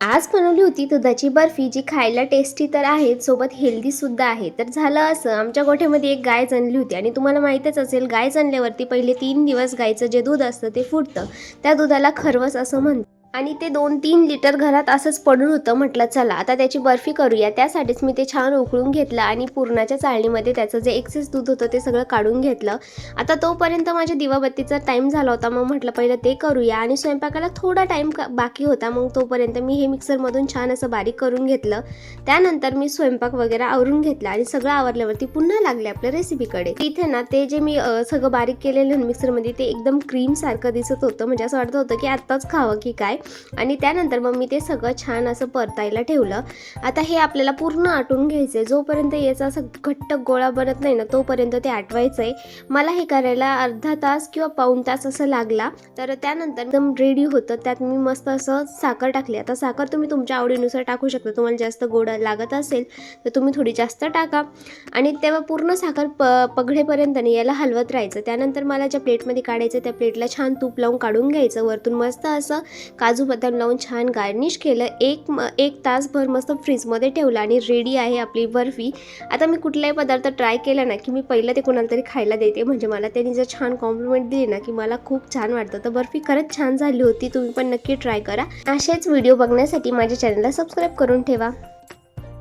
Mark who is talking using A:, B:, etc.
A: आज बनवली होती दुधाची बर्फी जी खायला टेस्टी तर आहे सोबत हेल्दी सुद्धा आहे. तर झालं असं. आमच्या गोठ्यामध्ये एक गाय जणली होती आणि तुम्हाला माहीतच असेल गाय जणल्यावरती पहिले तीन दिवस गायचं जे दूध असतं ते फुटतं. त्या दुधाला खरवस असं म्हणतं आणि ते दोन तीन लिटर घरात असंच पडून होतं म्हटलं चला आता त्याची बर्फी करूया. त्यासाठीच मी ते छान उकळून घेतलं आणि पुरणाच्या चाळणीमध्ये त्याचं जे एक्सेस दूध होतं ते सगळं काढून घेतलं. आता तोपर्यंत माझ्या दिवाबत्तीचा टाईम झाला होता मग म्हटलं पहिलं ते करूया आणि स्वयंपाकाला थोडा टाईम बाकी होता मग तोपर्यंत मी हे मिक्सरमधून छान असं बारीक करून घेतलं. त्यानंतर मी स्वयंपाक वगैरे आवरून घेतला आणि सगळं आवरल्यावरती पुन्हा लागले आपल्या रेसिपीकडे इथे ना ते जे मी सगळं बारीक केलेलं मिक्सरमध्ये ते एकदम क्रीम सारखं दिसत होतं. म्हणजे असं वाटत होतं की आत्ताच खावं की काय. आणि त्यानंतर मग मी ते सगळं छान असं परतायला ठेवलं. आता हे आपल्याला पूर्ण आटून घ्यायचं आहे जोपर्यंत याचा असं घट्ट गोळा बनत नाही ना तोपर्यंत ते आटवायचं आहे मला हे करायला अर्धा तास किंवा पाऊण तास असं लागला. तर त्यानंतर एकदम रेडी होतं. त्यात मी मस्त असं साखर टाकली. आता साखर तुम्ही तुमच्या आवडीनुसार टाकू शकता. तुम्हाला जास्त गोड लागत असेल तर तुम्ही थोडी जास्त टाका. आणि तेव्हा पूर्ण साखर प पगडेपर्यंत नाही याला हलवत राहायचं. त्यानंतर मला ज्या प्लेटमध्ये काढायचं त्या प्लेटला छान तूप लावून काढून घ्यायचं. वरतून मस्त असं काजू बदाम लावून छान गार्निश केलं. एक म एक तासभर मस्त फ्रीजमध्ये ठेवलं आणि रेडी आहे आपली बर्फी. आता मी कुठलाही पदार्थ ट्राय केला ना की मी पहिलं ते कोणाला तरी खायला देते. म्हणजे मला त्यांनी जर छान कॉम्प्लिमेंट दिली ना की मला खूप छान वाटतं. तर बर्फी खरंच छान झाली होती. तुम्ही पण नक्की ट्राय करा. असेच व्हिडिओ बघण्यासाठी माझ्या चॅनलला सबस्क्राईब करून ठेवा.